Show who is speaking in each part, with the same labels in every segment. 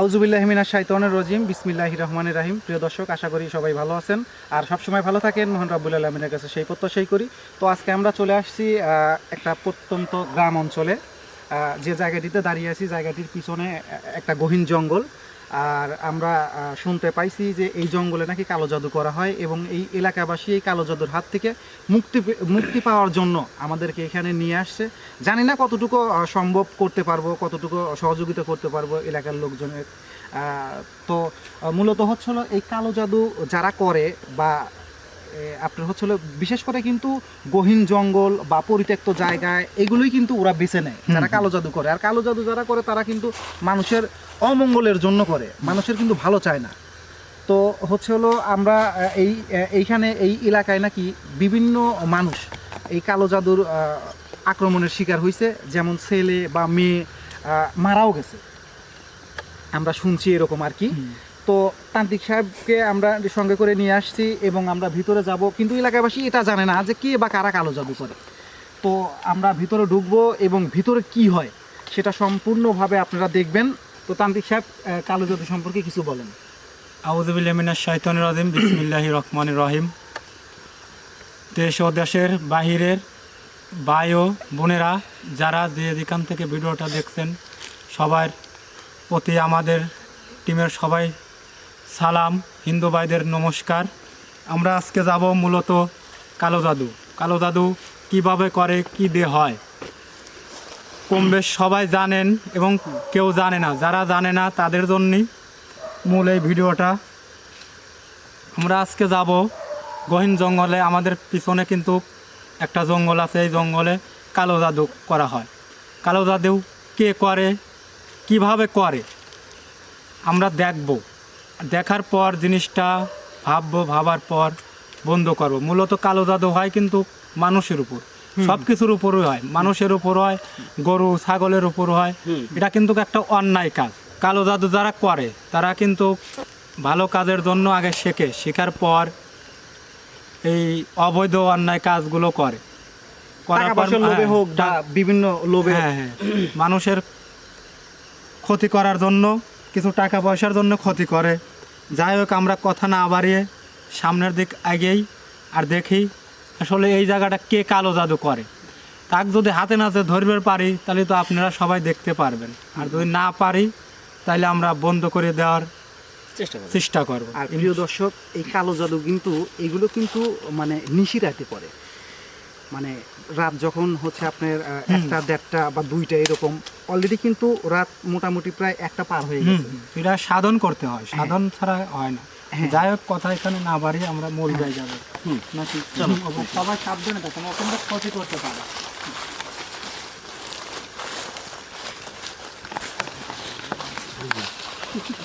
Speaker 1: আউজুবিল্লাহমিনা শাইতনের রজিম বিসমিল্লাহি রহমান রাহিম। প্রিয় দর্শক, আশা করি সবাই ভালো আছেন। আর সবসময় ভালো থাকেন মোহন রাবুল আলমিনের কাছে সেই প্রত্যাশাই করি। তো আজকে আমরা চলে আসছি একটা প্রত্যন্ত গ্রাম অঞ্চলে। যে জায়গাটিতে দাঁড়িয়ে আছি, জায়গাটির পিছনে একটা গহীন জঙ্গল। আর আমরা শুনতে পাইছি যে এই জঙ্গলে নাকি কালো জাদু করা হয় এবং এই এলাকাবাসী এই কালো জাদুর হাত থেকে মুক্তি মুক্তি পাওয়ার জন্য আমাদেরকে এখানে নিয়ে আসছে। জানি না কতটুকু সম্ভব করতে পারব, কতটুকু সহযোগিতা করতে পারব এলাকার লোকজনের। তো মূলত হচ্ছিল এই কালো জাদু যারা করে বা আপনার হচ্ছিল বিশেষ করে কিন্তু গহীন জঙ্গল বা পরিত্যক্ত জায়গায় এগুলোই কিন্তু ওরা বেছে নেয়। যারা কালো জাদু করে। আর কালো জাদু যারা করে তারা কিন্তু মানুষের অমঙ্গলের জন্য করে। মানুষের কিন্তু ভালো চায় না। তো হচ্ছে হলো আমরা এই এইখানে এই এলাকায় নাকি বিভিন্ন মানুষ এই কালো জাদুর আক্রমণের শিকার হয়েছে যেমন ছেলে বা মেয়ে মারাও গেছে। আমরা শুনছি এরকম আর কি। তো তান্ত্রিক সাহেবকে আমরা সঙ্গে করে নিয়ে আসছি এবং আমরা ভিতরে যাব। কিন্তু এলাকাবাসী এটা জানে না যে কে বা কারা কালো জাদু করে। তো আমরা ভিতরে ঢুকবো এবং ভিতরে কি হয় সেটা সম্পূর্ণভাবে আপনারা দেখবেন। তো তান্ত্রিক সাহেব কালো জাদু সম্পর্কে কিছু বলেন।
Speaker 2: আউজুবিল্লামিনা শাইতানুর রাজিম বিসমিল্লাহি রহমান রহিম। দেশ ও দেশের বাহিরের ভাই ও বোনেরা, যারা যে যেখান থেকে ভিডিওটা দেখছেন, সবার প্রতি আমাদের টিমের সবাই সালাম, হিন্দু ভাইদের নমস্কার। আমরা আজকে যাব মূলত কালো জাদু। কালো জাদু কীভাবে করে, কি দিয়ে হয়? কম বেশ সবাই জানেন এবং কেউ জানে না। যারা জানে না, তাদের জন্যই মূল এই ভিডিওটা। আমরা আজকে যাব গহীন জঙ্গলে। আমাদের পিছনে কিন্তু একটা জঙ্গল আছে। এই জঙ্গলে কালো জাদু করা হয়। কালো জাদু কে করে? কীভাবে করে? আমরা দেখব। দেখার পর জিনিসটা ভাববো ভাবার পর বন্ধ করব। মূলত কালো জাদু হয় কিন্তু মানুষের উপর। সব কিছুর উপরই হয়। মানুষের উপর হয় গরু ছাগলের উপর হয়। এটা কিন্তু একটা অন্যায় কাজ। কালো জাদু যারা করে তারা কিন্তু ভালো কাজের জন্য আগে শেখে। শেখার পর এই অবৈধ অন্যায় কাজগুলো করে। করার পর-
Speaker 1: লোভে
Speaker 2: হ্যাঁ,
Speaker 1: হোক বিভিন্ন লোভে
Speaker 2: হ্যাঁ হ্যাঁ। মানুষের ক্ষতি করার জন্য কিছু টাকা পয়সার জন্য ক্ষতি করে। যাই হোক আমরা কথা না বাড়িয়ে সামনের দিক আগেই আর দেখি আসলে এই জায়গাটা কে কালো জাদু করে। তাক যদি হাতে নাতে ধরবে পারি তাহলে তো আপনারা সবাই দেখতে পারবেন। আর যদি না পারি তাহলে আমরা বন্ধ করে দেওয়ার চেষ্টা করব।
Speaker 1: আর প্রিয় দর্শক এই কালো জাদু কিন্তু এগুলো কিন্তু মানে নিশিরাতে পড়ে। মানে রাত যখন হচ্ছে আপনার একটা দেড়টা বা দুইটা এরকম অলরেডি কিন্তু রাত মোটামুটি প্রায় একটা পার হয়ে গেছে।
Speaker 2: এটা সাধন করতে হয় সাধন ছাড়া হয় না।
Speaker 1: হ্যাঁ।
Speaker 2: যাই হোক কথা এখানে না বাড়িয়ে আমরা মূল যাই যাব।
Speaker 1: হুম।
Speaker 2: নাকি? সবাই সাবধানে থাকুন ওখানে ক্ষতি করতে পারে।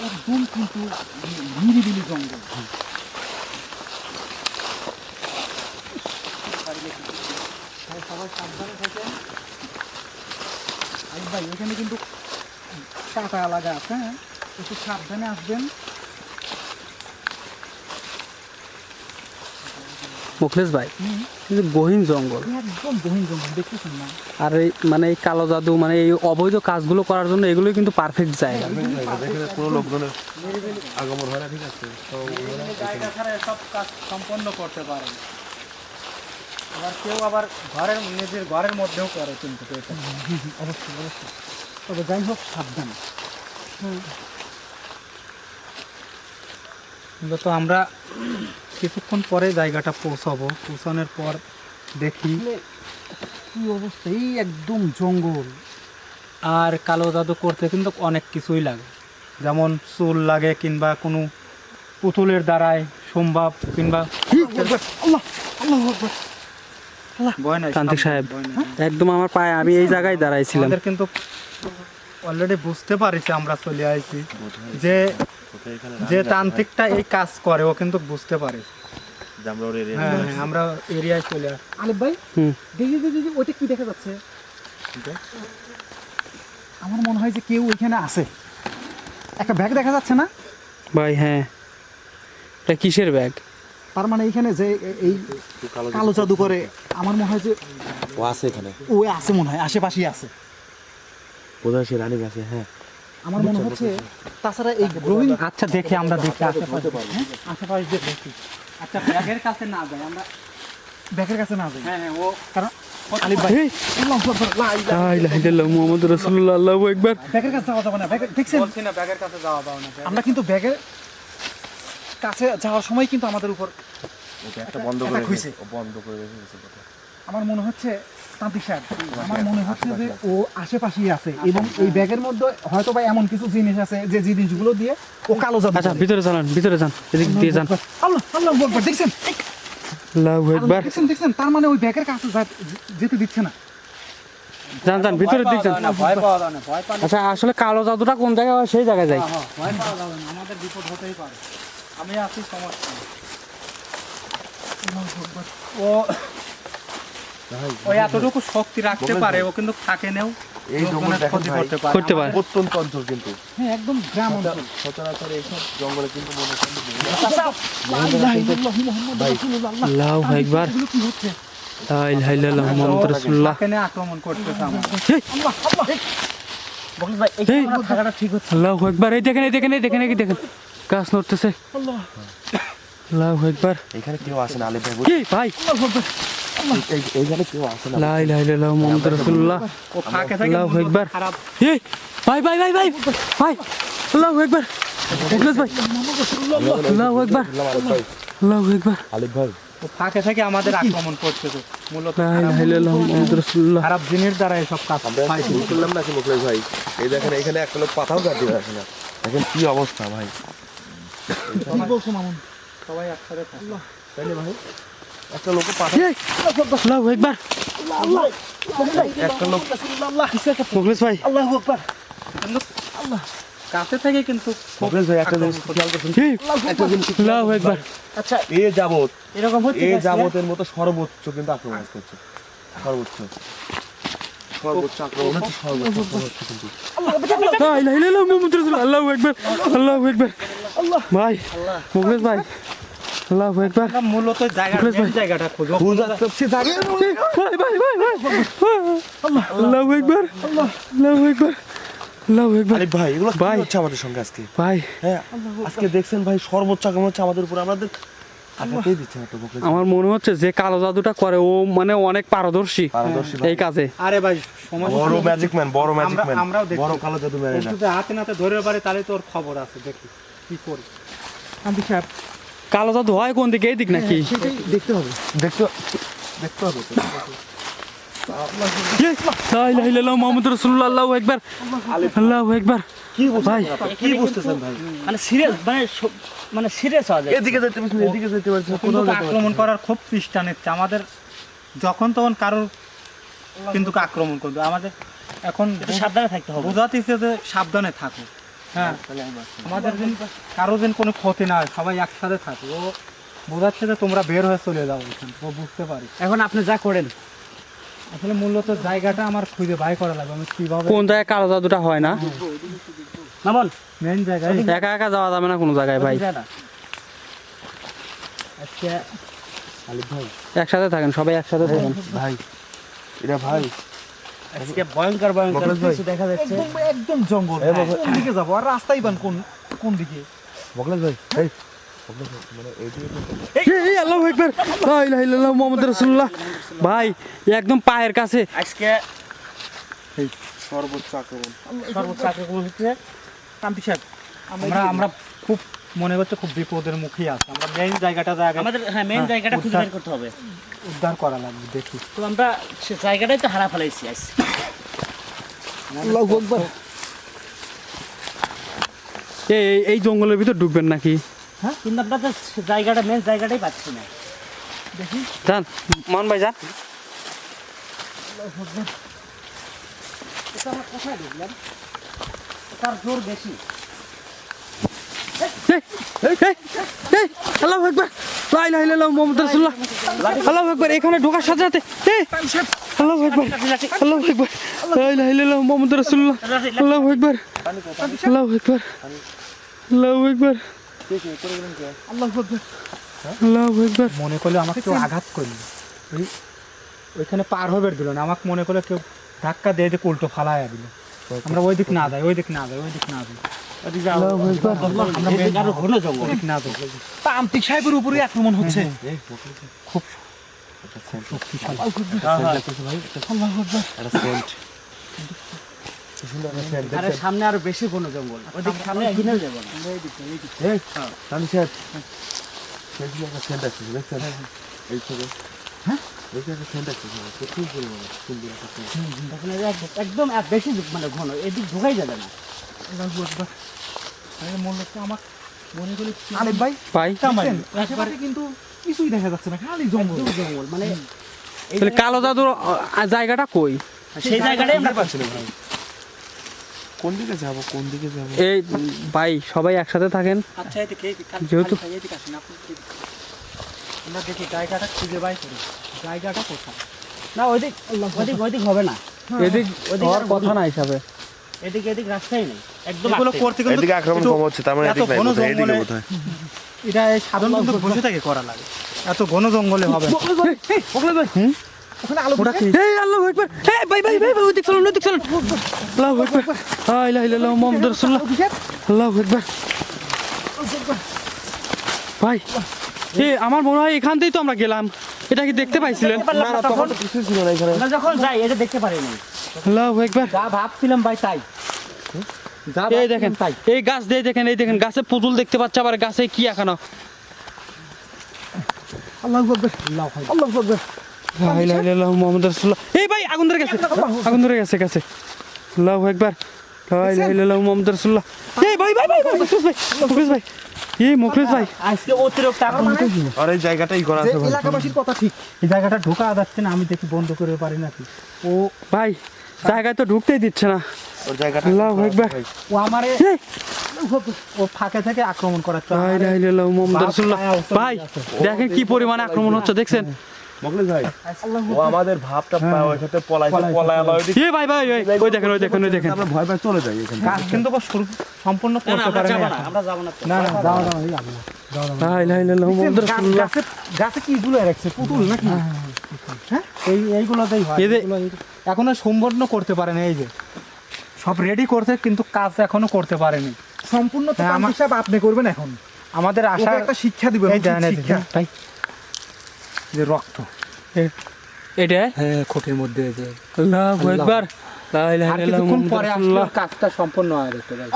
Speaker 1: একদম কিন্তু নিরিবিলি জঙ্গল। সবাই সাবধানে থাকেন। আরে ভাই এখানে কিন্তু কাটা লাগা আছে হ্যাঁ? একটু সাবধানে আসবেন।
Speaker 3: মুখলেশ ভাই গহীন জঙ্গল।
Speaker 1: একদম গহীন জঙ্গল দেখতেছেন না?
Speaker 3: আর এই মানে এই কালো জাদু মানে এই অবৈধ কাজগুলো করার জন্য এগুলোই কিন্তু পারফেক্ট জায়গা।
Speaker 4: কোনো লোকজনের আগমন হয় না ঠিক আছে? তো
Speaker 2: জায়গা ছাড়া সব কাজ সম্পন্ন করতে পারেন। আবার কেউ আবার ঘরের নিজের ঘরের মধ্যেও করে কিন্তু।
Speaker 1: অবশ্যই অবশ্যই। তবে যাই হোক সাবধান।
Speaker 2: মূলত আমরা কিছুক্ষণ পরে জায়গাটা পৌঁছাবো। পৌঁছানোর পর দেখি
Speaker 1: কি অবস্থা? এই একদম জঙ্গল।
Speaker 2: আর কালো জাদু করতে কিন্তু অনেক কিছুই লাগে। যেমন চুল লাগে কিংবা কোনো পুতুলের দ্বারায় সম্ভব কিংবা
Speaker 1: আল্লাহ আল্লাহ
Speaker 3: তান্ত্রিক সাহেব। একদম আমার পায়ে আমি এই জায়গায় দাঁড়াইছিলাম।
Speaker 2: কিন্তু অলরেডি বুঝতে পারিছি আমরা চলে আইছি। যে যে তান্ত্রিকটা এই কাজ করে ও কিন্তু বুঝতে পারে।
Speaker 4: আমরা
Speaker 2: হ্যাঁ হ্যাঁ, আমরা এরিয়ায় চলে আসি
Speaker 1: আলিফ ভাই
Speaker 3: হুম।
Speaker 1: দেখি দেখি দেখি ওইটা কি দেখা যাচ্ছে? আমার মনে হয় যে কেউ ওইখানে আছে। একটা ব্যাগ দেখা যাচ্ছে না?
Speaker 3: ভাই হ্যাঁ। এটা কিসের ব্যাগ
Speaker 1: তার মানে এইখানে যে এই কালো জাদু করে আমার মনে হয় যে
Speaker 4: ও আছে এখানে।
Speaker 1: ও আছে মনে হয় আশেপাশেই আছে।
Speaker 4: বোধহয় সে রানিং আছে হ্যাঁ।
Speaker 1: আমার মনে হচ্ছে তাছাড়া এই গ্রোয়িং
Speaker 3: আচ্ছা দেখি আমরা দেখি আশেপাশে হ্যাঁ? আশেপাশে দিয়ে দেখি। আচ্ছা ব্যাগের কাছে না যাই আমরা
Speaker 1: ব্যাগের কাছে না যাই।
Speaker 3: হ্যাঁ হ্যাঁ ও
Speaker 1: কারণ আলিফ ভাই
Speaker 3: মোহাম্মদ রসুল্লাহ একবার
Speaker 1: ব্যাগের কাছে যাওয়া যাবে না ব্যাগের দেখছেন?
Speaker 3: বলছি না ব্যাগের কাছে যাওয়া না
Speaker 1: আমরা কিন্তু ব্যাগের কাছে যাওয়ার সময় কিন্তু আমাদের উপর
Speaker 4: একটা বন্ধ করে বন্ধ করে
Speaker 1: আমার মনে হচ্ছে তান্ত্রিক সাহেব আমার মনে হচ্ছে যে ও আশেপাশেই আছে এবং এই ব্যাগের মধ্যে হয়তো বা এমন কিছু জিনিস আছে যে জিনিসগুলো দিয়ে ও কালো জাদু
Speaker 3: আচ্ছা ভিতরে চালান ভিতরে যান এদিক দিয়ে যান।
Speaker 1: আল্লাহ আল্লাহ আকবার দেখছেন?
Speaker 3: আল্লাহ একবার
Speaker 1: দেখছেন দেখছেন? তার মানে ওই ব্যাগের কাছে যেতে দিচ্ছে না।
Speaker 3: যান যান ভিতরে দিক যান। আচ্ছা আসলে কালো জাদুটা কোন জায়গায় হয় সেই জায়গায় যায়
Speaker 2: ভয় পাওয়া যাবে না আমাদের বিপদ হতেই পারে। আমি আছি সমস্যা ও ও এতটুকু শক্তি রাখতে পারে ও কিন্তু থাকে নেও।
Speaker 4: এই জঙ্গল
Speaker 2: ক্ষতি করতে পারে।
Speaker 3: করতে পারে।
Speaker 4: অত্যন্ত অঞ্চল কিন্তু।
Speaker 1: হ্যাঁ একদম গ্রাম অঞ্চল।
Speaker 4: সচরাচর এইসব জঙ্গলে কিন্তু মনে করেন যে
Speaker 3: আল্লাহ একবার
Speaker 1: এগুলো কি হচ্ছে?
Speaker 3: লা ইলাহা ইল্লাল্লাহ মুহাম্মাদুর রাসূলুল্লাহ।
Speaker 2: থাকে আক্রমণ
Speaker 1: আল্লাহ আল্লাহ
Speaker 3: এই আল্লাহু একবার এই দেখেন এই দেখেন এই দেখেন এই দেখেন। গাছ নড়তেছে।
Speaker 1: আল্লাহ।
Speaker 3: একবার
Speaker 4: এখানে কেউ আসে না আলিফ ভাই
Speaker 3: কি ভাই?
Speaker 4: এই- এইখানে কেউ আসে না।
Speaker 3: লা ইলাহা ইল্লাল্লাহ রাসূলুল্লাহ।
Speaker 2: ও থাকে থাকে
Speaker 3: আল্লাহু
Speaker 2: মূলত
Speaker 3: একবার
Speaker 2: খারাপ।
Speaker 3: এই ভাই ভাই ভাই ভাই ভাই আল্লাহু একবার মুখলেস ভাই। আল্লাহু একবার
Speaker 4: আলিফ
Speaker 3: একবার
Speaker 4: আলিফ ভাই।
Speaker 2: ফাঁকে থেকে আমাদের আক্রমণ করতেছে মূলত খারাপ- জিনের দ্বারা এসব কাজ
Speaker 4: আমরা শুরু করলাম নাকি মুখলেশ ভাই? এই দেখেন এখানে একটা লোক পাতাও কাটিয়ে রাখে না। দেখেন কি অবস্থা ভাই। ভাই একটা লোক
Speaker 3: এই, আল্লাহু ভাই
Speaker 1: আল্লাহু আকবার
Speaker 2: থেকে কিন্তু
Speaker 4: ভাই একটা
Speaker 3: একবার
Speaker 4: এ যাবত
Speaker 1: এরকম
Speaker 4: এ যাবতের মতো সর্বোচ্চ কিন্তু আক্রমণ করছে সর্বোচ্চ সর্বোচ্চ আক্রমণ সর্বোচ্চ কিন্তু
Speaker 3: আল্লাহু একবার। ভাই মুখলেস ভাই। আল্লাহু একবার
Speaker 2: মূলত। জায়গাটা খুঁজো
Speaker 3: ভাই ভাই ভাই ভাই আল্লাহু। একবার আল্লাহু। একবার আল্লাহু
Speaker 4: ভাই এগুলো
Speaker 3: ভাই।
Speaker 4: ভাই। হচ্ছে আমাদের সঙ্গে আজকে?
Speaker 3: ভাই।
Speaker 4: হ্যাঁ আজকে দেখছেন ভাই সর্বোচ্চ আক্রমণ হচ্ছে আমাদের উপর। আমাদের আঘাতেই দিচ্ছে না তো মুখলেশ ভাই।
Speaker 3: আমার মনে হচ্ছে যে কালো জাদুটা করে। ও মানে অনেক পারদর্শী
Speaker 4: পারদর্শী
Speaker 3: এই কাজে।
Speaker 2: আরে ভাই সমস্যা
Speaker 4: বড় ম্যাজিক ম্যান বড় ম্যাজিক ম্যান
Speaker 2: আমরাও।
Speaker 4: বড় কালো জাদু ম্যান
Speaker 2: হাতে নাতে ধরে পারে তাহলে তোর খবর আছে দেখি। কি করি
Speaker 1: তান্ত্রিক সাহেব
Speaker 3: কালো জাদু হয় কোন দিকে? এই দিক নাকি
Speaker 1: সেটাই দেখতে হবে।
Speaker 4: দেখতে দেখতে হবে তো।
Speaker 3: ইয়ে, লা ইলাহা ইল্লাল্লাহ মুহাম্মাদুর রাসূলুল্লাহ আল্লাহু একবার আল্লাহু একবার
Speaker 4: কি বুঝতে
Speaker 3: ভাই।
Speaker 4: কি বুঝতেছেন ভাই?
Speaker 5: মানে সিরিয়াস মানে স- মানে সিরিয়াস হওয়া যায়
Speaker 4: এদিকে যেতে এদিকে যেতে পারছেন
Speaker 2: ও কিন্তু
Speaker 4: কোথাও যেতে
Speaker 2: আক্রমণ করার খুব চেষ্টা নিচ্ছে। আমাদের যখন তখন কারোর কিন্তু আক্রমণ করবে। আমাদের এখন
Speaker 5: সাবধানে থাকতে হবে।
Speaker 2: বোঝাতেছে যে সাবধানে থাকো। হ্যাঁ। আমাদের যেন কারও যেন কোনো ক্ষতি না হয় সবাই একসাথে থাকে। ও বোঝাচ্ছে যে তোমরা বের হয়ে চলে যাও এখান ও বুঝতে পারি।
Speaker 5: এখন আপনি যা করেন।
Speaker 2: আসলে মূলত জায়গাটা আমার খুঁজে বাই করা লাগবে। আমি কীভাবে
Speaker 3: কোন জায়গায় কালো জাদুটা হয় না?
Speaker 5: মামন।
Speaker 2: মেন জায়গায়
Speaker 3: একা একা যাওয়া যাবে না কোনো জায়গায়
Speaker 5: আচ্ছা
Speaker 4: ভাই
Speaker 3: একসাথে থাকেন সবাই একসাথে থাকেন।
Speaker 4: ভাই এটা ভাই।
Speaker 5: আজকে ভয়ঙ্কর ভয়ঙ্কর।
Speaker 4: ভাই।
Speaker 5: কিছু দেখা যাচ্ছে।
Speaker 1: একদম একদম জঙ্গল। দিকে যাব? আর রাস্তাই বান কোন কোন দিকে?
Speaker 4: মকলেশ ভাই এই। ভাই, মানে
Speaker 3: ভাই একদম পায়ের কাছে।
Speaker 5: আজকে
Speaker 4: সর্বোচ্চ আক্রমণ।
Speaker 5: সর্বোচ্চ আক্রমণ হচ্ছে
Speaker 1: তান্ত্রিক সাহেব।
Speaker 2: আমরা আমরা খুব মনে করছে খুব বিপদের মুখে আছে। আমরা মেইন জায়গাটা জায়গা
Speaker 5: আমাদের হ্যাঁ মেন
Speaker 2: হ্যাঁ,
Speaker 5: জায়গাটা খুঁজে বের করতে হবে।
Speaker 2: উদ্ধার করা লাগবে দেখি।
Speaker 5: তো আমরা সে জায়গাটাই তো হারা ফেলাইছি আজ।
Speaker 1: আল্লাহু আকবার।
Speaker 3: এই এই- জঙ্গলের ভিতর ঢুকবেন নাকি?
Speaker 5: হ্যাঁ কিন্তু আমরা তো জায়গাটা মেন জায়গাটাই পাচ্ছি না। দেখি।
Speaker 3: যান মান ভাই যান।
Speaker 5: এটা আমরা কোথায় দেখলাম তার জোর বেশি।
Speaker 3: আল্লাহু আল্লাহু এখানে আল্লাহু আল্লাহু আল্লাহু আল্লাহু
Speaker 2: মনে করলে আমাকে কেউ আঘাত করল। ওইখানে পার হবে দিল না। আমাকে মনে করলে কেউ ধাক্কা দিয়ে উল্টো ফালাইয়া দিল। আমরা ওই দিক না যাই, ওই দিক না যাই, ওই দিক না যাই।
Speaker 3: আক্রমণ হচ্ছে
Speaker 5: সামনে আরও বেশি ঘন জঙ্গল সামনে একদম, এক বেশি মানে ঘন, এদিক ঢুকাই যাবে না।
Speaker 2: মনে করি
Speaker 3: আলিফ ভাই
Speaker 2: ভাই।
Speaker 3: আশেপাশে কিন্তু কিছুই দেখা যাচ্ছে না খালি জঙ্গল।
Speaker 5: জঙ্গল মানে
Speaker 3: তাহলে কালো জাদুর জায়গাটা কই?
Speaker 5: সেই জায়গাটাই আমরা
Speaker 4: পাচ্ছি না ভাই। কোন দিকে যাব কোন দিকে যাব?
Speaker 3: এই ভাই সবাই একসাথে থাকেন।
Speaker 2: আচ্ছা
Speaker 3: যেহেতু-।
Speaker 2: আমরা দেখি জায়গাটা খুঁজে বাই করি জায়গাটা কোথায়?
Speaker 5: না ওইদিক ওইদিক ওইদিক হবে না।
Speaker 3: এদিক কথা না হিসাবে।
Speaker 5: এদিক এদিক রাস্তাই নেই। একদম
Speaker 2: এগুলো করতে কিন্তু
Speaker 4: এদিকে আক্রমণ কম হচ্ছে তার মানে এদিকে নাই বোধহয়, এদিকে
Speaker 2: জঙ্গলে-
Speaker 4: বোধহয়।
Speaker 2: এটা সাধারণ কিন্তু বসে থেকে করা লাগে। এত ঘন জঙ্গলে হবে। না। ওটা কি?
Speaker 3: এই আল্লাহু আকবার এই ভাই ভাই ভাই ভাই ওদিক চলুন ওদিক চলুন। আল্লাহু আকবার লা ইলাহা ইল্লাল্লাহ মুহাম্মাদুর রাসূলুল্লাহ। আল্লাহু আকবার ভাই এই আমার মনে হয় এখান থেকেই তো আমরা গেলাম। এটা কি দেখতে পাইছিলেন?
Speaker 4: না না তখন তো ছিল না এখানে।
Speaker 5: আমরা যখন যাই এটা দেখতে পারিনি।
Speaker 3: আল্লাহু আকবার।
Speaker 2: যা ভাবছিলাম ভাই তাই।
Speaker 3: এই দেখেন
Speaker 2: তাই।
Speaker 3: এই গাছ দিয়ে দেখেন এই দেখেন গাছে পুতুল দেখতে পাচ্ছে আবার গাছে কি এখানো?
Speaker 2: আল্লাহু আকবার আল্লাহু আকবার
Speaker 3: এই ভাই আগুন ধরে গেছে আগুন ধরে গেছে গেছে। এই ভাই ভাই ভাই ভাই মুখলিস ভাই মুখলিস ভাই। এই মুখলিস ভাই।
Speaker 5: আজকে অতিরিক্ত
Speaker 4: আর এই জায়গাটাই করা আছে
Speaker 2: এলাকাবাসীর কথা ঠিক এই জায়গাটা ঢোকা যাচ্ছে না আমি দেখি বন্ধ করে পারি নাকি। ও
Speaker 3: ভাই জায়গায় তো ঢুকতেই দিচ্ছে না।
Speaker 4: ওর জায়গাটা
Speaker 3: আল্লাহু আকবার
Speaker 2: ও আমারে ও ফাঁকে থেকে আক্রমণ করাচ্ছে।
Speaker 3: ভাই দেখেন কি পরিমাণে আক্রমণ হচ্ছে দেখছেন?
Speaker 4: মকলেশ ভাই ও আমাদের ভাবটা পায় ওই সাথে পলাইছে পলায় আলো
Speaker 3: এই ভাই ভাই ওই ওই দেখেন ওই দেখেন ওই দেখেন।
Speaker 4: আমরা ভয় পাই চলে যাই এখান
Speaker 2: কাজ কিন্তু সম্পূর্ণ করতে পারে না
Speaker 5: না। আমরা যাব না
Speaker 2: না না যাও যাও এই যাব না।
Speaker 3: লা ইলাহা ইল্লাল্লাহ মুহাম্মাদুর
Speaker 2: গাছে গাছে কি ঝুলে রাখছে? পুতুল নাকি? হ্যাঁ এই এইগুলোতেই হয়
Speaker 3: এদের-
Speaker 2: এগুলো এই- এখনও সম্পূর্ণ করতে পারেনি এই যে। সব রেডি করছে কিন্তু কাজ এখনও করতে পারেনি।
Speaker 1: সম্পূর্ণ তো
Speaker 2: হ্যাঁ,
Speaker 1: হিসাব আপনি করবেন এখন।
Speaker 2: আমাদের আশা
Speaker 1: একটা শিক্ষা দিবেন শিক্ষা।
Speaker 2: ভাই যে রক্ত।
Speaker 3: এটা?
Speaker 2: হ্যাঁ খোকের মধ্যে যে
Speaker 3: আল্লাহু আকবার। লা ইলাহা
Speaker 2: কিছুক্ষণ পরে আসলে কাজটা সম্পূর্ণ হয়ে যেতে ভাই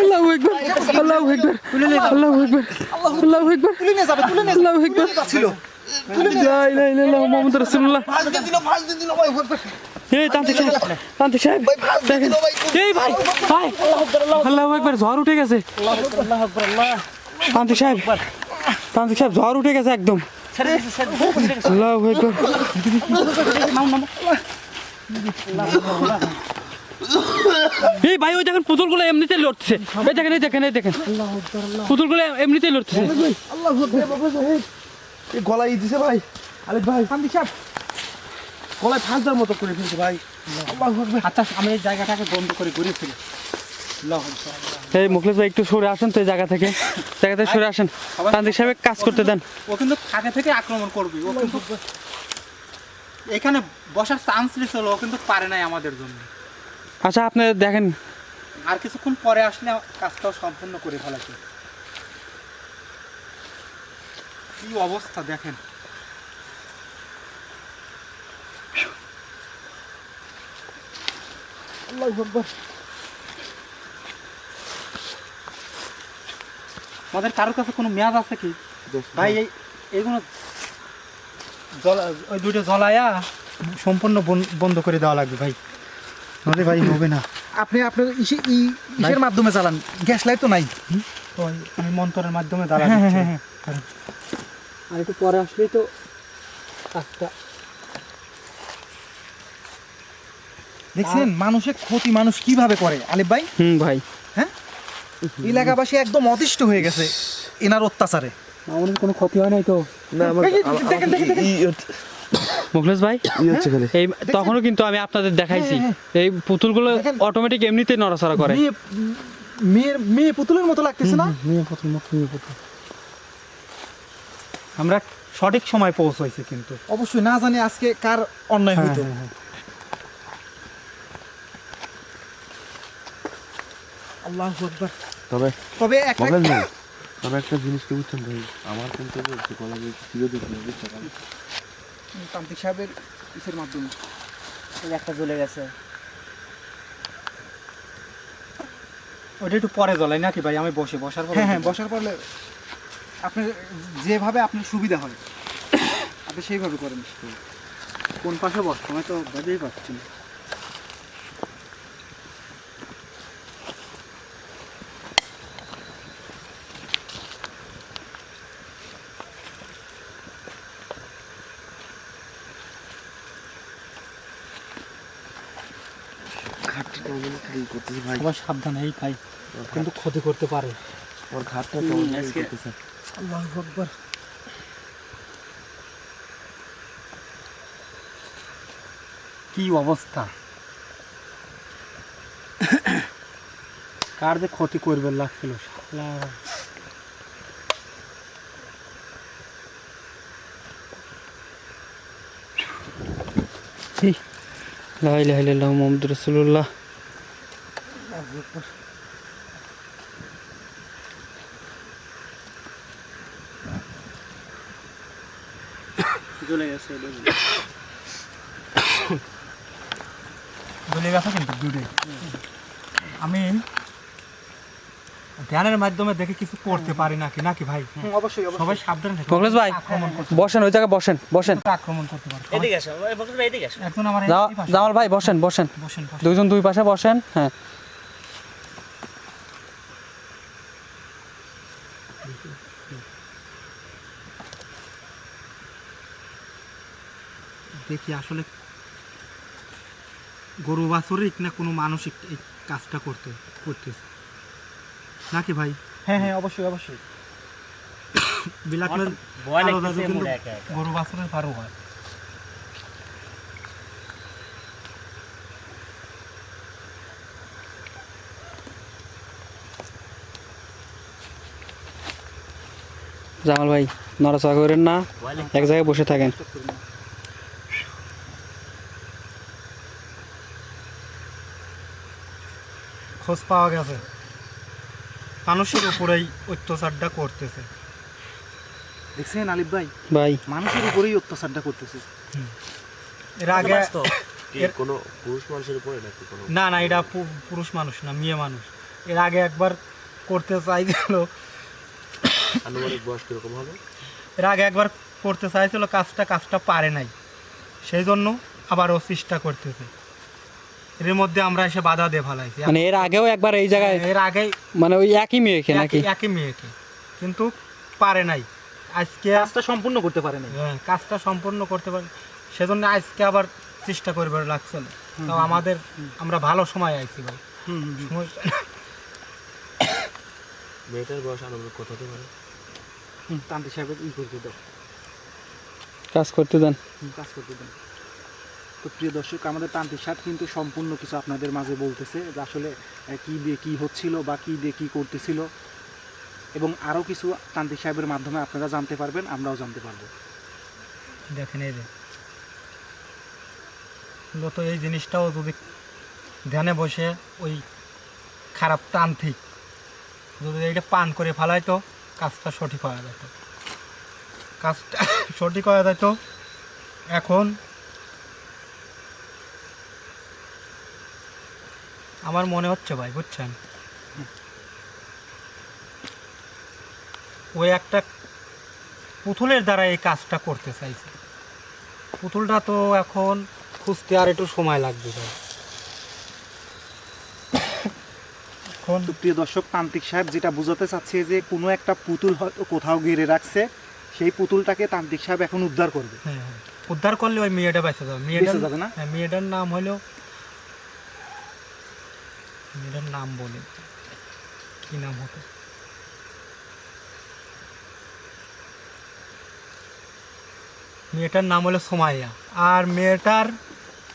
Speaker 3: আল্লাহু আকবার। আল্লাহু আল্লাহু আল্লাহু আল্লাহু ঝড় উঠে গেছে তান্ত্রিক সাহেব তান্ত্রিক সাহেব ঝড় উঠে গেছে একদম এই ভাই ওই দেখেন পুতুলগুলো এমনিতে লড়ছে এই দেখেন এই দেখেন এই দেখেন পুতুলগুলো এমনিতেই লড়ছে
Speaker 4: এই গলায় দিছে ভাই। আরে ভাই।
Speaker 1: শান্তি সাহেব।
Speaker 4: গলায় ফাঁস দেওয়ার মতো করে ফেলছে ভাই।
Speaker 2: আচ্ছা আমি এই জায়গাটাকে বন্ধ করে ঘুরে ফিরি
Speaker 3: এই মুখলেশ ভাই একটু সরে আসেন তো এই জায়গা থেকে। জায়গা থেকে সরে আসেন। তান্ত্রিক সাহেব কাজ করতে দেন।
Speaker 2: ও কিন্তু ফাঁকে থেকে আক্রমণ করবে। ও কিন্তু এখানে বসার চান্স ছিল ও কিন্তু পারে নাই আমাদের জন্য।
Speaker 3: আচ্ছা আপনি দেখেন।
Speaker 2: আর কিছুক্ষণ পরে আসলে কাজটাও সম্পূর্ণ করে ফেলাছে কি অবস্থা দেখেন। আমাদের কারোর কাছে কোনো মেয়াদ আছে কি? ভাই এই এইগুলো জলা ওই দুটো জলায়া সম্পূর্ণ বন- বন্ধ করে দেওয়া লাগবে ভাই। নাহলে ভাই হবে না।
Speaker 1: আপনি আপনার ইসের মাধ্যমে চালান গ্যাস লাইট তো নাই।
Speaker 2: ওই আমি মন্ত্রের মাধ্যমে দাঁড়া আর একটু পরে আসলেই তো কাজটা
Speaker 1: দেখছেন মানুষের ক্ষতি মানুষ কীভাবে করে? আলিফ ভাই?
Speaker 3: হুম ভাই। হ্যাঁ?
Speaker 1: এলাকাবাসী একদম অতিষ্ঠ হয়ে গেছে এনার অত্যাচারে।
Speaker 2: আমাদের কোনো ক্ষতি হয় নাই তো?
Speaker 4: না আমার
Speaker 3: মুখলেশ ভাই?
Speaker 4: ই হচ্ছে খালি।
Speaker 3: এই তখনও কিন্তু আমি আপনাদের দেখাইছি। এই পুতুলগুলো অটোমেটিক এমনিতেই নড়াচড়া করে।
Speaker 1: মেয়ের মেয়ে পুতুলের মতো লাগতেছে না?
Speaker 2: মেয়ে পুতুল মেয়ে পুতুল আমরা সঠিক সময় পৌঁছাইছি কিন্তু।
Speaker 1: অবশ্যই না জানি আজকে কার অন্যায়
Speaker 2: হ্যাঁ,
Speaker 1: হইতো।
Speaker 2: হ্যাঁ, হ্যাঁ।
Speaker 1: আল্লাহ আকবার।
Speaker 4: তবে
Speaker 1: তবে একটা
Speaker 4: তবে একটা জিনিস কি বুঝছেন ভাই? আমার কিন্তু বলছি কলা বই প্রিয় দেখি বুঝছেন?
Speaker 1: তান্ত্রিক সাহেবের ইসের মাধ্যমে?
Speaker 5: একটা জ্বলে গেছে।
Speaker 2: ওটা একটু পরে জ্বলাই নাকি ভাই? আমি বসে বসার পর
Speaker 1: হ্যাঁ হ্যাঁ বসার পরে আপনার যেভাবে আপনার সুবিধা হয় আপনি সেইভাবে করেন।
Speaker 6: কোন পাশে বসতে আমি তো ভেবেই পাচ্ছি না
Speaker 4: ঘাটটা খাই
Speaker 2: কিন্তু ক্ষতি করতে পারে।
Speaker 4: আমার ঘাটটা করতেছে।
Speaker 1: আল্লাহ আকবার।
Speaker 2: কি অবস্থা? কার যে ক্ষতি করবে লাগছিল শালা।
Speaker 3: লা ইলাহা ইল্লাল্লাহু মুহাম্মাদুর রাসূলুল্লাহ।
Speaker 6: চলে গেছে
Speaker 2: কিন্তু দূরে। আমি ধ্যানের মাধ্যমে দেখে কিছু করতে পারি নাকি? নাকি ভাই?
Speaker 1: অবশ্যই
Speaker 2: সবাই সাবধান থাকে
Speaker 3: মোখলেস ভাই বসেন ওই জায়গায় বসেন বসেন।
Speaker 2: আক্রমণ করতে পারে।
Speaker 5: এদিকে আসো ভাই এদিকে আসো।
Speaker 2: একজন আমার
Speaker 3: জামাল ভাই বসেন বসেন।
Speaker 2: বসেন বসেন।
Speaker 3: দুইজন দুই পাশে বসেন হ্যাঁ।
Speaker 2: দেখি আসলে গরু বাছরিক না কোনো মানসিক এই কাজটা করতে করতেছে। নাকি ভাই?
Speaker 1: হ্যাঁ হ্যাঁ অবশ্যই অবশ্যই।
Speaker 2: কিন্তু
Speaker 5: একা
Speaker 2: গরু বাছরের পারও হয়।
Speaker 3: জামাল ভাই নড়াচড়া করেন না। এক জায়গায় বসে থাকেন।
Speaker 2: খোঁজ পাওয়া গেছে। মানুষের উপরেই অত্যাচারটা করতেছে।
Speaker 1: দেখছেন আলিফ ভাই?
Speaker 3: ভাই।
Speaker 1: মানুষের উপরেই অত্যাচারটা করতেছে।
Speaker 2: এর আগে
Speaker 4: কোনো পুরুষ মানুষের উপরে নাকি কোনো
Speaker 2: না না এটা পুরুষ মানুষ না মেয়ে মানুষ। এর আগে একবার করতে চাইছিল।
Speaker 4: আনুমানিক বয়স কীরকম হবে?
Speaker 2: এর আগে একবার করতে চাইছিল কাজটা কাজটা পারে নাই। সেই জন্য আবারও চেষ্টা করতেছে। এর মধ্যে আমরা এসে বাধা দিয়ে ফেলাইছি।
Speaker 3: মানে এর আগেও একবার এই জায়গায়
Speaker 2: এর আগে
Speaker 3: মানে ওই একই মেয়েকে নাকি?
Speaker 2: একই একই মেয়েকে। কিন্তু পারে নাই। আজকে
Speaker 1: কাজটা সম্পূর্ণ করতে পারে নাই।
Speaker 2: হ্যাঁ, কাজটা সম্পূর্ণ করতে পারে সেজন্য আজকে আবার চেষ্টা করবে লাগছে না। তাও আমাদের আমরা ভালো সময় আইছি ভাই।
Speaker 4: মেয়েটার বয়স আনুমানিক কত হতে পারে?
Speaker 1: হুম, তান্ত্রিক সাহেবের ই করতে দাও।
Speaker 3: কাজ করতে দেন।
Speaker 1: কাজ করতে দেন তো প্রিয় দর্শক, আমাদের তান্ত্রিক সাহেব কিন্তু সম্পূর্ণ কিছু আপনাদের মাঝে বলতেছে যে আসলে কী দিয়ে কী হচ্ছিল বা কী দিয়ে কী করতেছিল। এবং আরও কিছু তান্ত্রিক সাহেবের মাধ্যমে আপনারা জানতে পারবেন, আমরাও জানতে পারব।
Speaker 2: দেখেন এই যে। মূলত এই জিনিসটাও যদি ধ্যানে বসে ওই খারাপ তান্ত্রিক যদি এইটা পান করে ফেলায় তো কাজটা সঠিক হয়ে যেত কাজটা সঠিক হয়ে যেত এখন আমার মনে হচ্ছে ভাই বুঝছেন? ওই একটা পুতুলের দ্বারা এই কাজটা করতে চাইছে। পুতুলটা তো এখন খুঁজতে আর একটু সময় লাগবে ভাই। এখন
Speaker 1: প্রিয় দর্শক তান্ত্রিক সাহেব যেটা বোঝাতে চাচ্ছে যে কোনো একটা পুতুল হয়তো কোথাও গেড়ে রাখছে সেই পুতুলটাকে তান্ত্রিক সাহেব এখন উদ্ধার করবে।
Speaker 2: হ্যাঁ হ্যাঁ। উদ্ধার করলে ওই মেয়েটা বেঁচে যাবে।
Speaker 1: মেয়েটা যাবে না?
Speaker 2: হ্যাঁ মেয়েটার নাম হলো মেয়েটার নাম বলে। কি নাম হতো? মেয়েটার নাম হলো সোমাইয়া। আর মেয়েটার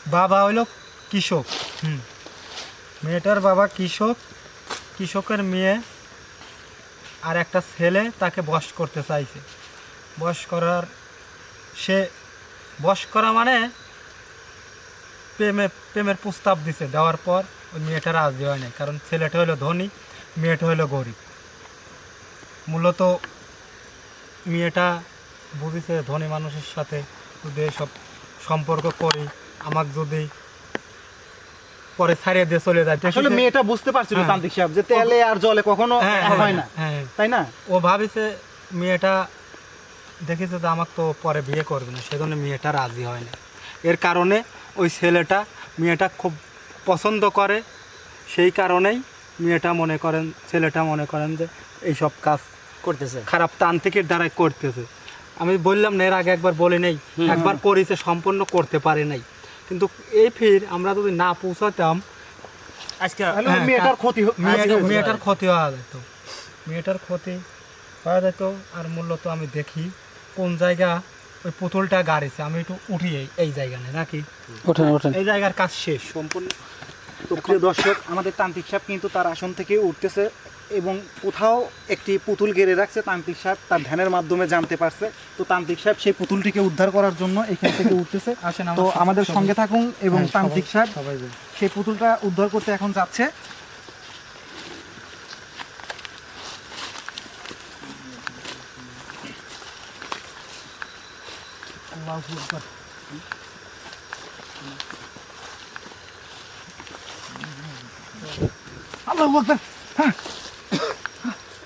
Speaker 2: বাবা হলো কৃষক। হুম। মেয়েটার বাবা কৃষক। কৃষকের মেয়ে আর একটা ছেলে তাকে বশ করতে চাইছে। বস করার, সে বস করা মানে প্রেমে, প্রেমের প্রস্তাব দিছে দেওয়ার পর। ওই মেয়েটা রাজি হয় না কারণ ছেলেটা হলো ধনী মেয়েটা হলো গরিব। মূলত মেয়েটা বুঝেছে ধনী মানুষের সাথে যদি সব সম্পর্ক করি আমাকে যদি পরে ছাড়িয়ে দিয়ে চলে যায়
Speaker 1: আসলে মেয়েটা বুঝতে পারছিল
Speaker 2: হ্যাঁ।
Speaker 1: তান্ত্রিক সাহেব যে তেলে আর জলে কখনো
Speaker 2: হ্যাঁ,
Speaker 1: হয় না।
Speaker 2: হ্যাঁ
Speaker 1: তাই না?
Speaker 2: ও ভাবিছে মেয়েটা দেখেছে যে আমাকে তো পরে বিয়ে করবে না সেজন্য মেয়েটা রাজি হয় না এর কারণে ওই ছেলেটা মেয়েটা খুব পছন্দ করে সেই কারণেই মেয়েটা মনে করেন ছেলেটা মনে করেন যে এইসব কাজ
Speaker 5: করতেছে।
Speaker 2: খারাপ তান্ত্রিকের দ্বারাই করতেছে। আমি বললাম না এর আগে একবার বলে নেই একবার করেছে সম্পন্ন করতে পারে নাই। কিন্তু এই ফির আমরা যদি না পৌঁছাতাম
Speaker 5: আজকে
Speaker 2: হ্যাঁ,
Speaker 1: মেয়েটার ক্ষতি
Speaker 2: মেয়েটার ক্ষতি হওয়া যেত। মেয়েটার ক্ষতি হওয়া যেত আর মূলত আমি দেখি কোন জায়গা ওই পুতুলটা গাড়িছে। আমি একটু উঠি এই- এই জায়গা নিয়ে নাকি?
Speaker 3: ওঠেন ওঠেন।
Speaker 2: এই জায়গার কাজ শেষ। সম্পূর্ণ
Speaker 1: তো প্রিয় দর্শক আমাদের তান্ত্রিক সাহেব কিন্তু তার আসন থেকে উঠতেছে এবং কোথাও একটি পুতুল গেড়ে রাখছে। তান্ত্রিক সাহেব তার ধ্যানের মাধ্যমে জানতে পারছে। তো তান্ত্রিক সাহেব সেই পুতুলটিকে উদ্ধার করার জন্য এখান থেকে উঠতেছে।
Speaker 2: আসেন
Speaker 1: তো আমাদের
Speaker 2: সঙ্গে-
Speaker 1: থাকুন এবং
Speaker 2: হ্যাঁ,
Speaker 1: তান্ত্রিক সাহেব সেই পুতুলটা উদ্ধার করতে এখন যাচ্ছে। আল্লাহু আকবার। হ্যাঁ।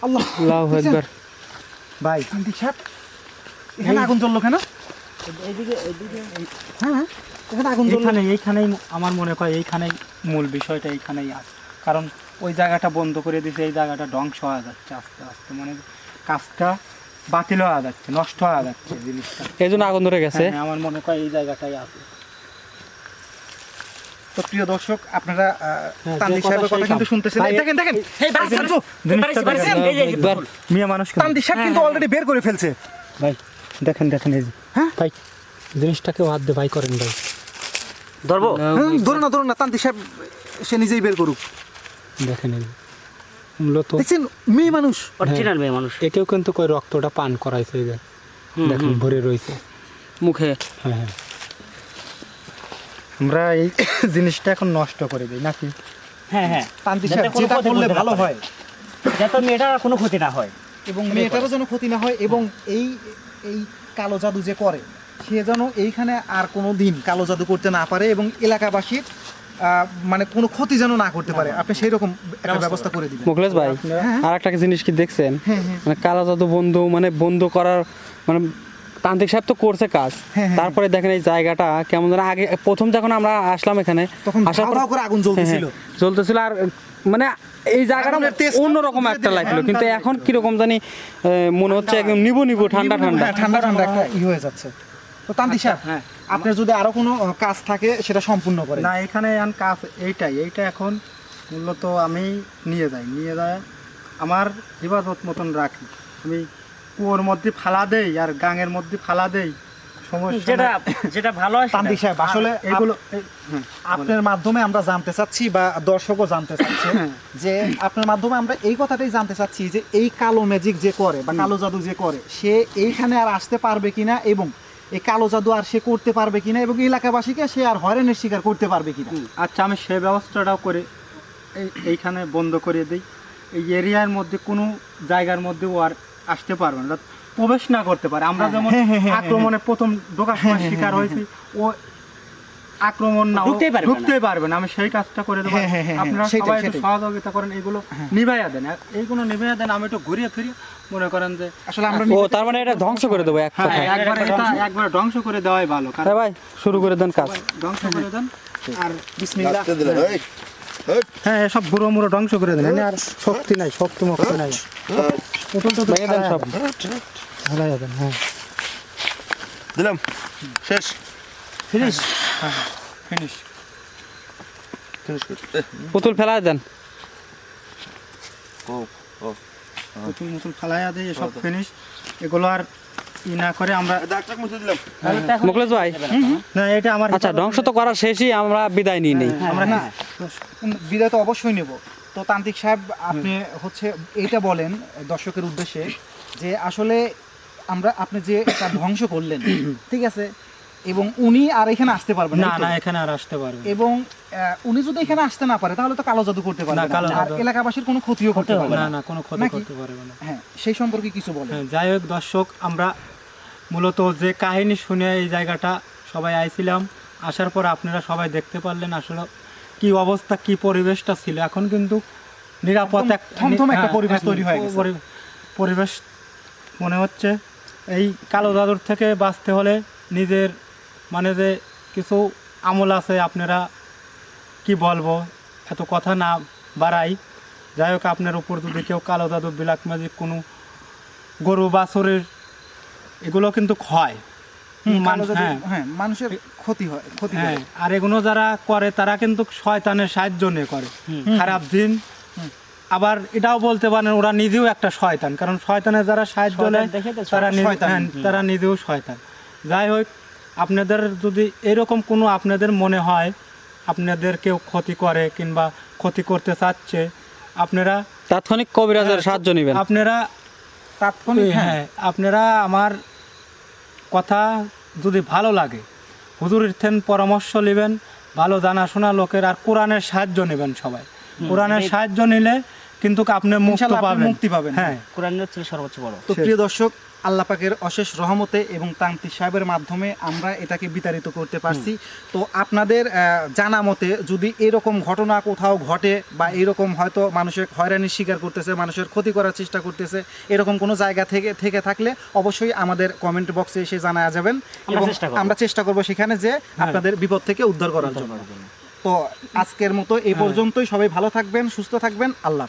Speaker 1: আল্লাহ।
Speaker 3: আল্লাহু আকবার।
Speaker 1: ভাই তান্ত্রিক সাহেব এখানে আগুন জ্বললো কেন?
Speaker 5: এইদিকে এইদিকে
Speaker 1: হ্যাঁ হ্যাঁ, এখানে আগুন
Speaker 2: এইখানে এইখানেই আমার মনে হয় এইখানেই মূল বিষয়টা এইখানেই আছে। কারণ ওই জায়গাটা বন্ধ করে দিয়েছে এই জায়গাটা ধ্বংস হয়ে যাচ্ছে আস্তে আস্তে। মানে কাজটা বাতিল হয়ে যাচ্ছে নষ্ট হয়ে যাচ্ছে জিনিসটা।
Speaker 3: এই জন্য আগুন ধরে গেছে?
Speaker 2: হ্যাঁ, আমার মনে হয় এই জায়গাটাই আছে।
Speaker 1: তো প্রিয় দর্শক আপনারা
Speaker 2: হ্যাঁ, কথা
Speaker 1: সাহেবের কথা কিন্তু শুনতেছেন। এই দেখেন দেখেন।
Speaker 5: এই
Speaker 2: মেয়ে মানুষ?
Speaker 1: তান্ত্রিক সাহেব কিন্তু অলরেডি বের করে ফেলছে।
Speaker 2: ভাই দেখেন দেখেন এই যে।
Speaker 1: হ্যাঁ?
Speaker 2: ভাই জিনিসটাকে হাত দিয়ে ভাই করেন ভাই।
Speaker 5: ধরবো?
Speaker 1: ধরুন না ধরুন না তান্ত্রিক সাহেব সে নিজেই বের করুক।
Speaker 2: দেখেন এই মূলত
Speaker 1: দেখছেন? মেয়ে মানুষ।
Speaker 5: অরিজিনাল মেয়ে মানুষ।
Speaker 2: একেও কিন্তু কই রক্তটা পান করাইছে এই যে। দেখেন ভরে রয়েছে
Speaker 5: মুখে।
Speaker 2: হ্যাঁ হ্যাঁ। আমরা এই জিনিসটা এখন নষ্ট করে দিই নাকি?
Speaker 5: হ্যাঁ হ্যাঁ।
Speaker 1: সাহেব যেটা করলে ভালো হয়।
Speaker 5: যাতে মেয়েটার কোনো ক্ষতি না হয়।
Speaker 1: এবং মেয়েটারও যেন ক্ষতি না হয় এবং এই এই কালো জাদু যে করে সে যেন এইখানে আর কোনো দিন কালো জাদু করতে না পারে এবং এলাকাবাসীর আহ, মানে কোনো ক্ষতি যেন না করতে পারে। আপনি সেই রকম একটা ব্যবস্থা করে। দিবেন।
Speaker 3: মুখলেশ ভাই আর একটা জিনিস কি দেখছেন? মানে কালো জাদু বন্ধ মানে বন্ধ করার মানে তান্ত্রিক সাহেব তো করছে কাজ।
Speaker 1: হ্যাঁ, হ্যাঁ।
Speaker 3: তারপরে দেখেন এই জায়গাটা কেমন যেন আগে প্রথম যখন আমরা আসলাম এখানে
Speaker 1: তখন
Speaker 3: আসার পর
Speaker 1: করে আগুন জ্বলতেছিল
Speaker 3: হ্যাঁ, জ্বলতেছিল। আর মানে এই জায়গাটা
Speaker 1: taste
Speaker 3: অন্যরকম একটা লাগল।
Speaker 1: এখন
Speaker 3: কিন্তু এখন কীরকম জানি আহ, মনে হচ্ছে একদম নিবু নিবু ঠান্ডা ঠান্ডা।
Speaker 1: হ্যাঁ, ঠান্ডা ঠান্ডা একটা ই হয়ে যাচ্ছে। তো তান্ত্রিক সাহেব
Speaker 2: হ্যাঁ।
Speaker 1: আপনার যদি আরও কোনো কাজ থাকে সেটা সম্পূর্ণ করে
Speaker 2: না এখানে এখন কাজ এইটাই। এইটা এখন মূলত আমি নিয়ে যাই। নিয়ে যায় আমার হিফাজত মতন রাখি। আমি কুয়োর মধ্যে ফালা দেই আর গাঙের মধ্যে ফালা দেই। সমস্যা
Speaker 5: যেটা ভালো
Speaker 1: সাহেব আসলে
Speaker 2: এগুলো
Speaker 1: আপনার মাধ্যমে আমরা জানতে চাচ্ছি বা দর্শকও জানতে চাচ্ছে যে আপনার মাধ্যমে আমরা এই কথাটাই জানতে চাচ্ছি যে এই কালো ম্যাজিক যে করে বা কালো জাদু যে করে সে এইখানে আর আসতে পারবে কিনা এবং এই কালো জাদু আর সে করতে পারবে কিনা এবং এলাকাবাসীকে সে আর হয়রানির শিকার করতে পারবে কিনা?
Speaker 2: আচ্ছা আমি সে ব্যবস্থাটাও করে এই এইখানে বন্ধ করে দিই। এই এরিয়ার মধ্যে কোনো জায়গার মধ্যে ও আর আসতে পারবে না। প্রবেশ না করতে পারে। আমরা যেমন
Speaker 1: হ্যাঁ, হ্যাঁ, হ্যাঁ,
Speaker 2: আক্রমণে প্রথম ঢোকার সময় শিকার হয়েছি ও আক্রমণ না ও
Speaker 5: ঢুকতেই পারবে না।
Speaker 2: আমি সেই কাজটা করে দেবো।
Speaker 1: হ্যাঁ, হ্যাঁ, হ্যাঁ,
Speaker 2: আপনারা সবাই একটু সহযোগিতা করেন এগুলো নিভাইয়া দেন। এইগুলো নিভাইয়া দেন আমি একটু ঘুরিয়ে ফিরিয়ে মনে করেন যে
Speaker 1: আসলে আমরা
Speaker 3: ও তার মানে এটা ধ্বংস করে দেবো এক
Speaker 2: হ্যাঁ একবার এটা একবার ধ্বংস করে দেওয়াই ভালো কারণ
Speaker 3: হ্যাঁ ভাই শুরু করে দেন কাজ।
Speaker 2: ধ্বংস করে দেন। আর
Speaker 1: বিসমিল্লাহ।
Speaker 2: হ্যাঁ। সব গুঁড়ো মুড়ো ধ্বংস করে দেন। আর শক্তি নাই শক্তি মুক্তি নাই। পুতুল টুতুল
Speaker 3: ভেঙে দেন সব।
Speaker 2: ফেলাই দেন হ্যাঁ।
Speaker 4: দিলাম। শেষ।
Speaker 2: ফিনিশ হ্যাঁ ফিনিশ
Speaker 4: ফিনিশ
Speaker 3: পুতুল ফেলায় দেন।
Speaker 4: ও ও।
Speaker 2: পুতুল মুতুল ফেলাইয়া দিয়ে সব ফিনিশ এগুলো আর ই না করে আমরা
Speaker 3: মুখলেশ ভাই।
Speaker 2: না এটা আমার
Speaker 3: আচ্ছা ধ্বংস তো করা শেষই আমরা বিদায় নিই নেই
Speaker 2: আমরা
Speaker 1: না বিদায় তো অবশ্যই নেব। তো তান্ত্রিক সাহেব আপনি হচ্ছে এইটা বলেন দর্শকের উদ্দেশ্যে যে আসলে আমরা আপনি যে ধ্বংস করলেন ঠিক আছে? এবং উনি আর এখানে আসতে পারবেন
Speaker 2: না না এখানে আর আসতে পারবে
Speaker 1: এবং উনি যদি এখানে আসতে না পারে তাহলে তো কালো জাদু করতে পারবে
Speaker 2: না,
Speaker 1: আর এলাকাবাসীর কোনো ক্ষতিও করতে পারবে
Speaker 2: না।
Speaker 1: না
Speaker 2: না কোনো ক্ষতি করতে পারবে না।
Speaker 1: হ্যাঁ সেই সম্পর্কে কিছু বলেন।
Speaker 2: হ্যাঁ, যাই হোক দর্শক আমরা মূলত যে কাহিনী শুনে এই জায়গাটা সবাই আইছিলাম। আসার পর আপনারা সবাই দেখতে পারলেন আসলে কি অবস্থা কি পরিবেশটা ছিল। এখন কিন্তু নিরাপদ এক
Speaker 1: থমথমে একটা
Speaker 2: হ্যাঁ,
Speaker 1: পরিবেশ তৈরি হয়ে গেছে।
Speaker 2: পরিবেশ মনে হচ্ছে এই কালো দাদুর থেকে বাঁচতে হলে নিজের মানে যে কিছু আমল আছে আপনারা কি বলব এত কথা না বাড়াই। যাই হোক আপনার উপর যদি কেউ কালো জাদু ব্ল্যাক ম্যাজিক কোনো গরু বাছুরের এগুলো কিন্তু ক্ষয়। হ্যাঁ,
Speaker 1: হ্যাঁ মানুষের ক্ষতি হয় ক্ষতি
Speaker 2: হ্যাঁ
Speaker 1: হয়
Speaker 2: আর এগুলো যারা করে তারা কিন্তু শয়তানের সাহায্য নিয়ে করে খারাপ দিন আবার এটাও বলতে পারেন ওরা নিজেও একটা শয়তান। কারণ শয়তানের যারা সাহায্য নেয় তারা
Speaker 1: শয়তান।
Speaker 2: হ্যাঁ, তারা নিজেও শয়তান। যাই হোক আপনাদের যদি এরকম কোনো আপনাদের মনে হয় আপনাদের কেউ ক্ষতি করে কিংবা ক্ষতি করতে চাচ্ছে আপনারা
Speaker 3: তাৎক্ষণিক কবিরাজের সাহায্য নেবেন।
Speaker 2: আপনারা
Speaker 1: তাৎক্ষণিক হ্যাঁ।
Speaker 2: হ্যাঁ আপনারা আমার কথা যদি ভালো লাগে হুজুরের থেন পরামর্শ নেবেন ভালো জানাশোনা লোকের আর কোরআনের সাহায্য নেবেন সবাই। কোরআনের সাহায্য নিলে কিন্তু আপনি মুক্ত পাবেন।
Speaker 1: মুক্তি পাবেন।
Speaker 2: হ্যাঁ।
Speaker 5: কোরআন হচ্ছে সর্বোচ্চ বড়।
Speaker 1: তো প্রিয় দর্শক আল্লাহ পাকের অশেষ রহমতে এবং তান্ত্রিক সাহেবের মাধ্যমে আমরা এটাকে বিতাড়িত করতে পারছি। তো আপনাদের জানা মতে যদি এরকম ঘটনা কোথাও ঘটে বা এরকম হয়তো মানুষের হয়রানির শিকার করতেছে মানুষের ক্ষতি করার চেষ্টা করতেছে এরকম কোনো জায়গা থেকে থেকে থাকলে অবশ্যই আমাদের কমেন্ট বক্সে এসে জানা যাবেন এবং আমরা চেষ্টা করব সেখানে যে আপনাদের বিপদ থেকে উদ্ধার করার জন্য। তো আজকের মতো এই পর্যন্তই। সবাই ভালো থাকবেন সুস্থ থাকবেন। আল্লাহ।